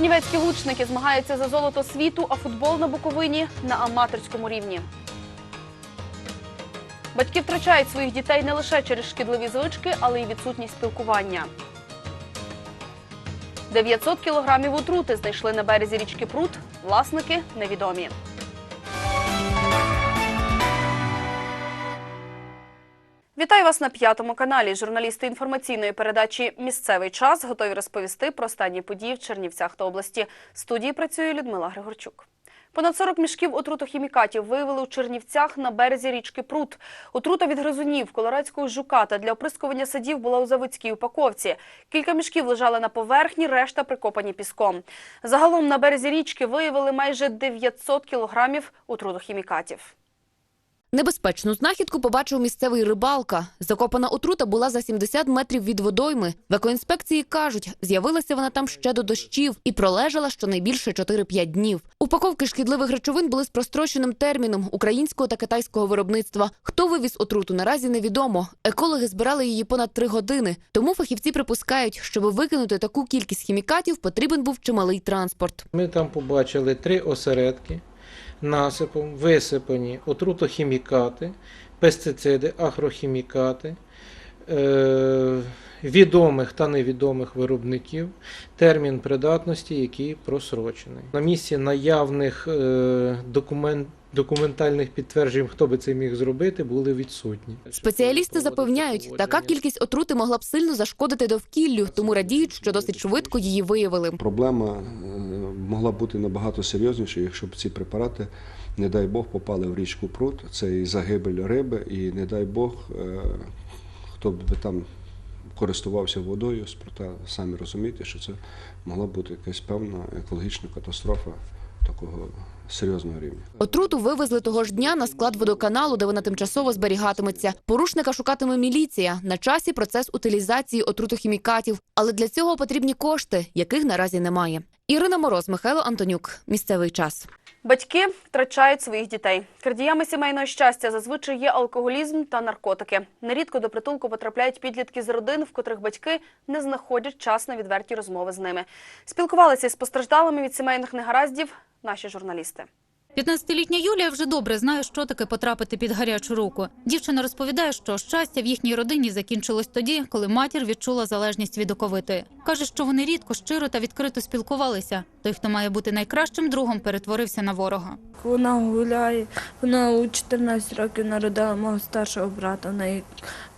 Чернівецькі лучники змагаються за золото світу, а футбол на Буковині на аматорському рівні. Батьки втрачають своїх дітей не лише через шкідливі звички, але й відсутність спілкування. 900 кілограмів отрути знайшли на березі річки Прут. Власники невідомі. Вітаю вас на п'ятому каналі. Журналісти інформаційної передачі Місцевий час готові розповісти про останні події в Чернівцях та області. В студії працює Людмила Григорчук. Понад 40 мішків отрутохімікатів виявили у Чернівцях на березі річки Прут. Отрута від гризунів, колорадського жука та для оприскування садів була у заводській упаковці. Кілька мішків лежали на поверхні, решта прикопані піском. Загалом на березі річки виявили майже 900 кілограмів отрутохімікатів. Небезпечну знахідку побачив місцевий рибалка. Закопана отрута була за 70 метрів від водойми. В екоінспекції кажуть, з'явилася вона там ще до дощів і пролежала щонайбільше 4-5 днів. Упаковки шкідливих речовин були з простроченим терміном українського та китайського виробництва. Хто вивіз отруту, наразі невідомо. Екологи збирали її понад три години. Тому фахівці припускають, щоб викинути таку кількість хімікатів, потрібен був чималий транспорт. Ми там побачили три осередки насипом, висипані отрутохімікати, пестициди, агрохімікати відомих та невідомих виробників, термін придатності, який просрочений. На місці наявних е- документ, документальних підтверджень, хто би це міг зробити, були відсутні. Спеціалісти запевняють, така кількість отрути могла б сильно зашкодити довкіллю, тому радіють, що досить швидко її виявили. Проблема е, могла бути набагато серйознішою, якщо б ці препарати, не дай Бог, попали в річку Прут. Це і загибель риби, і не дай Бог, е, хто б там користувався водою з прута, самі розумієте, що це могла бути якась певна екологічна катастрофа такого серйозного рівня. Отруту вивезли того ж дня на склад водоканалу, де вона тимчасово зберігатиметься. Порушника шукатиме міліція. На часі процес утилізації отрутохімікатів, але для цього потрібні кошти, яких наразі немає. Ірина Мороз, Михайло Антонюк. Місцевий час. Батьки втрачають своїх дітей. Крадіями сімейного щастя зазвичай є алкоголізм та наркотики. Нерідко до притулку потрапляють підлітки з родин, в котрих батьки не знаходять час на відверті розмови з ними. Спілкувалися з постраждалими від сімейних негараздів наші журналісти. 15-літня Юлія вже добре знає, що таке потрапити під гарячу руку. Дівчина розповідає, що щастя в їхній родині закінчилось тоді, коли матір відчула залежність від оковитої. Каже, що вони рідко, щиро та відкрито спілкувалися. Той, хто має бути найкращим другом, перетворився на ворога. Вона гуляє, вона у 14 років народила мого старшого брата. В неї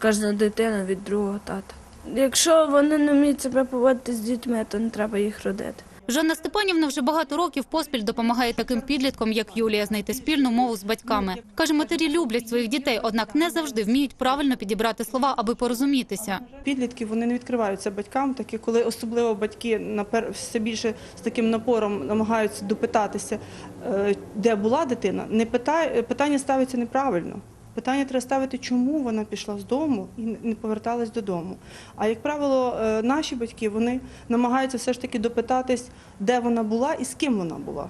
кожна дитина від другого тата. Якщо вони не вміють себе поводити з дітьми, то не треба їх родити. Жанна Степанівна вже багато років поспіль допомагає таким підліткам, як Юлія, знайти спільну мову з батьками. Каже, матері люблять своїх дітей, однак не завжди вміють правильно підібрати слова, аби порозумітися. Підлітки вони не відкриваються батькам, такі коли особливо батьки напер все більше з таким напором намагаються допитатися, е, де була дитина. Не питає питання ставиться неправильно. Питання треба ставити, чому вона пішла з дому і не поверталась додому. А як правило, е, наші батьки вони намагаються все ж таки допитатись, де вона була і з ким вона була.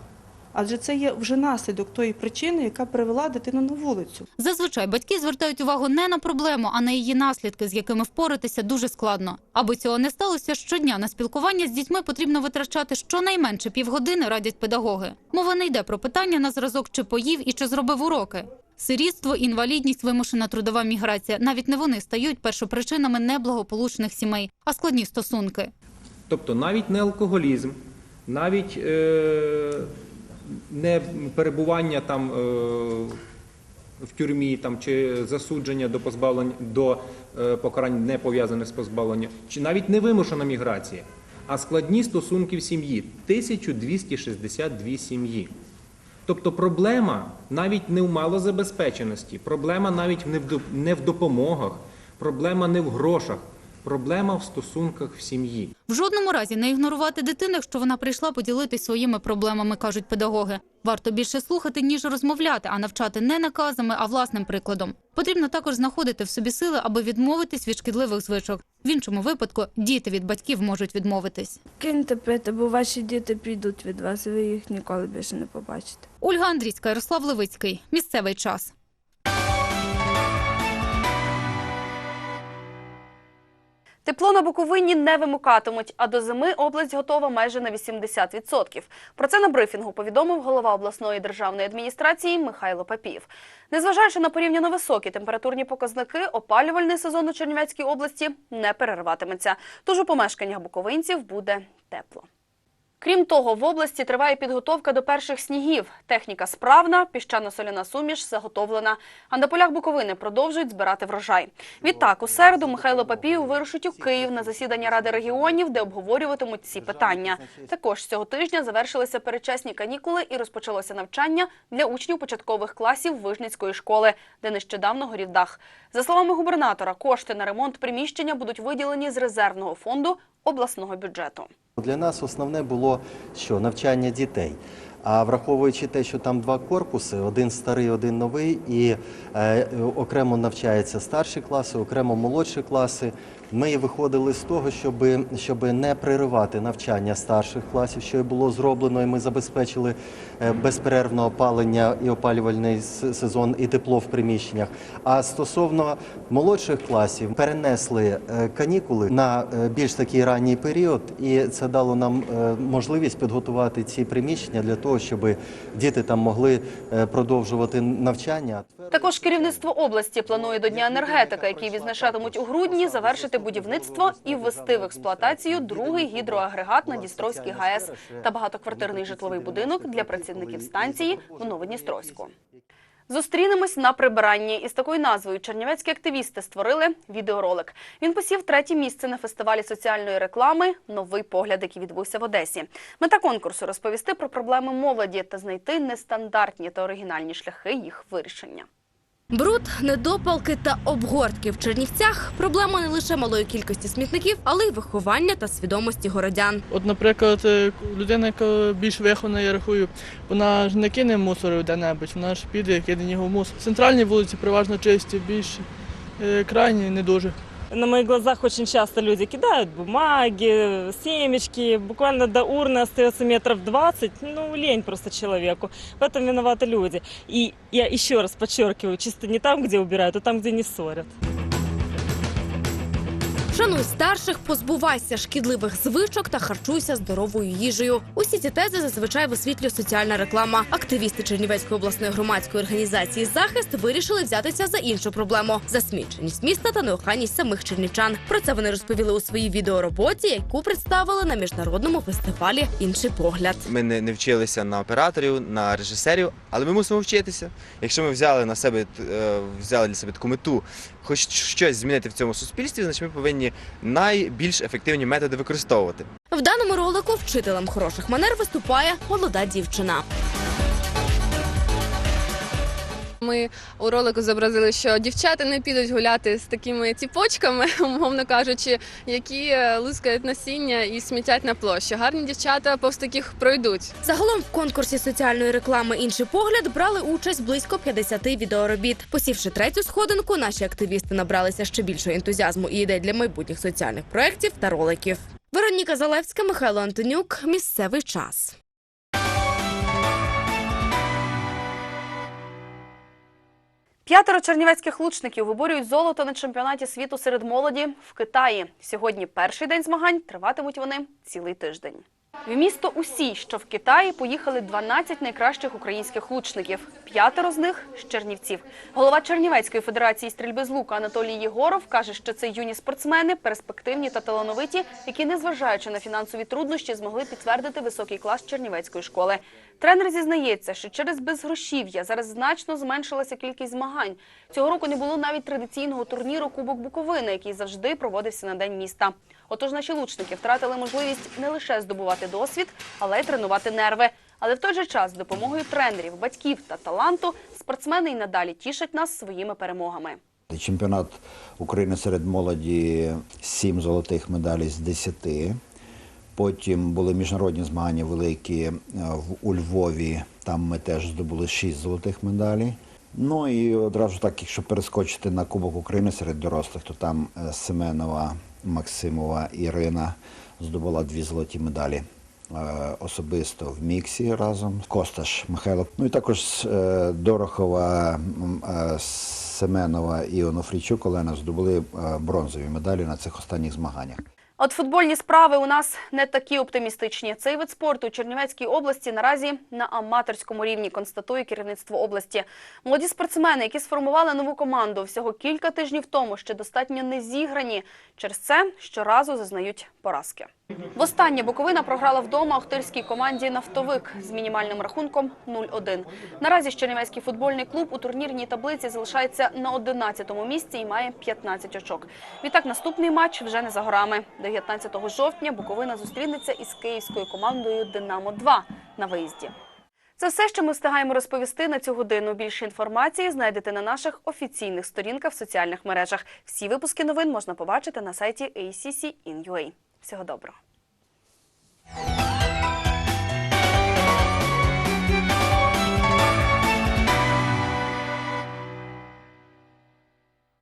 Адже це є вже наслідок тої причини, яка привела дитину на вулицю. Зазвичай батьки звертають увагу не на проблему, а на її наслідки, з якими впоратися дуже складно. Аби цього не сталося, щодня на спілкування з дітьми потрібно витрачати щонайменше півгодини, радять педагоги. Мова не йде про питання на зразок, чи поїв і чи зробив уроки. Сирітство, інвалідність, вимушена трудова міграція навіть не вони стають першопричинами неблагополучних сімей, а складні стосунки. Тобто навіть не алкоголізм, навіть е, не перебування там е, в тюрмі чи засудження до позбавлення до е, покарань не пов'язаних з позбавленням, чи навіть не вимушена міграція, а складні стосунки в сім'ї 1262 сім'ї. Тобто проблема навіть не в малозабезпеченості, проблема навіть не в доп- в допомогах, проблема не в грошах, проблема в стосунках в сім'ї. В жодному разі не ігнорувати дитину, якщо вона прийшла поділитись своїми проблемами, кажуть педагоги. Варто більше слухати, ніж розмовляти, а навчати не наказами, а власним прикладом. Потрібно також знаходити в собі сили, аби відмовитись від шкідливих звичок. В іншому випадку діти від батьків можуть відмовитись. Киньте пити, бо ваші діти підуть від вас, і ви їх ніколи більше не побачите. Ольга Андрійська, Ярослав Левицький. Місцевий час. Тепло на Буковині не вимикатимуть, а до зими область готова майже на 80%. Про це на брифінгу повідомив голова обласної державної адміністрації Михайло Папів. Незважаючи на порівняно високі температурні показники, опалювальний сезон у Чернівецькій області не перерватиметься. Тож у помешканнях буковинців буде тепло. Крім того, в області триває підготовка до перших снігів. Техніка справна, піщано-соляна суміш заготовлена. А на полях Буковини продовжують збирати врожай. Відтак, у середу Михайло Папієв вирушить у Київ на засідання Ради регіонів, де обговорюватимуть ці питання. Також цього тижня завершилися передчасні канікули і розпочалося навчання для учнів початкових класів Вижницької школи, де нещодавно горів дах. За словами губернатора, кошти на ремонт приміщення будуть виділені з резервного фонду обласного бюджету. Для нас основне було що навчання дітей. А враховуючи те, що там два корпуси, один старий, один новий, і е, окремо навчаються старші класи, окремо молодші класи. Ми виходили з того, щоб, щоб не приривати навчання старших класів, що і було зроблено, і ми забезпечили е, безперервне опалення і опалювальний сезон, і тепло в приміщеннях. А стосовно молодших класів, перенесли е, канікули на е, більш такий ранній період, і це дало нам можливість підготувати ці приміщення для того, щоб діти там могли продовжувати навчання. Також керівництво області планує до Дня енергетика, який відзначатимуть у грудні, завершити будівництво і ввести в експлуатацію другий гідроагрегат на Дністровській ГАЕС та багатоквартирний житловий будинок для працівників станції в Новодністровську. Зустрінемось на прибиранні. Із такою назвою чернівецькі активісти створили відеоролик. Він посів третє місце на фестивалі соціальної реклами Новий погляд, який відбувся в Одесі. Мета конкурсу розповісти про проблеми молоді та знайти нестандартні та оригінальні шляхи їх вирішення. Бруд, недопалки та обгортки в Чернівцях проблема не лише малої кількості смітників, але й виховання та свідомості городян. От, наприклад, е, людина, яка більш вихована, я рахую, вона ж не кине мусор де-небудь, вона ж піде, кине його в мусор. Центральні вулиці переважно чисті, більш е, крайні не дуже На моих глазах очень часто люди кидают бумаги, семечки. Буквально до урны остается метров 20. Ну, лень просто человеку. В этом виноваты люди. И я еще раз подчеркиваю, чисто не там, где убирают, а там, где не ссорят. Шануй старших, позбувайся шкідливих звичок та харчуйся здоровою їжею. Усі ці тези зазвичай висвітлює соціальна реклама. Активісти Чернівецької обласної громадської організації захист вирішили взятися за іншу проблему засміченість міста та неохайність самих чернівчан. Про це вони розповіли у своїй відеороботі, яку представили на міжнародному фестивалі Інший погляд. Ми не, не вчилися на операторів, на режисерів, але ми мусимо вчитися. Якщо ми взяли на себе е, взяли для себе таку мету, хоч щось змінити в цьому суспільстві, значить ми повинні найбільш ефективні методи використовувати. В даному ролику вчителем хороших манер виступає молода дівчина. Ми у ролику зобразили, що дівчата не підуть гуляти з такими ціпочками, умовно кажучи, які е, лускають насіння і смітять на площі. Гарні дівчата повз таких пройдуть. Загалом в конкурсі соціальної реклами Інший погляд брали участь близько 50 відеоробіт. Посівши третю сходинку, наші активісти набралися ще більшого ентузіазму і ідей для майбутніх соціальних проєктів та роликів. Вероніка Залевська, Михайло Антонюк. Місцевий час. П'ятеро чернівецьких лучників виборюють золото на чемпіонаті світу серед молоді в Китаї. Сьогодні перший день змагань, триватимуть вони цілий тиждень. В місто Усі, що в Китаї, поїхали 12 найкращих українських лучників. П'ятеро з них з Чернівців. Голова Чернівецької федерації стрільби з лука Анатолій Єгоров каже, що це юні спортсмени, перспективні та талановиті, які, незважаючи на фінансові труднощі, змогли підтвердити високий клас Чернівецької школи. Тренер зізнається, що через безгрошів'я зараз значно зменшилася кількість змагань. Цього року не було навіть традиційного турніру Кубок Буковини, який завжди проводився на день міста. Отож, наші лучники втратили можливість не лише здобувати досвід, але й тренувати нерви. Але в той же час з допомогою тренерів, батьків та таланту спортсмени й надалі тішать нас своїми перемогами. Чемпіонат України серед молоді 7 золотих медалей з 10. Потім були міжнародні змагання великі е, у Львові. Там ми теж здобули 6 золотих медалей. Ну і одразу так, якщо перескочити на Кубок України серед дорослих, то там е, Семенова, Максимова Ірина здобула дві золоті медалі. е, Особисто в міксі разом Косташ Михайло. Ну і також Дорохова Семенова і Онофрійчук Олена здобули бронзові медалі на цих останніх змаганнях. От футбольні справи у нас не такі оптимістичні. Цей вид спорту у Чернівецькій області наразі на аматорському рівні, констатує керівництво області. Молоді спортсмени, які сформували нову команду всього кілька тижнів тому, ще достатньо не зіграні. Через це щоразу зазнають поразки. Востаннє Буковина програла вдома Охтирській команді «Нафтовик» з мінімальним рахунком 0-1. Наразі Чернівецький футбольний клуб у турнірній таблиці залишається на 11-му місці і має 15 очок. Відтак наступний матч вже не за горами. 19 жовтня Буковина зустрінеться із київською командою «Динамо-2» на виїзді. Це все, що ми встигаємо розповісти на цю годину. Більше інформації знайдете на наших офіційних сторінках в соціальних мережах. Всі випуски новин можна побачити на сайті ACC.in.ua. Всього доброго.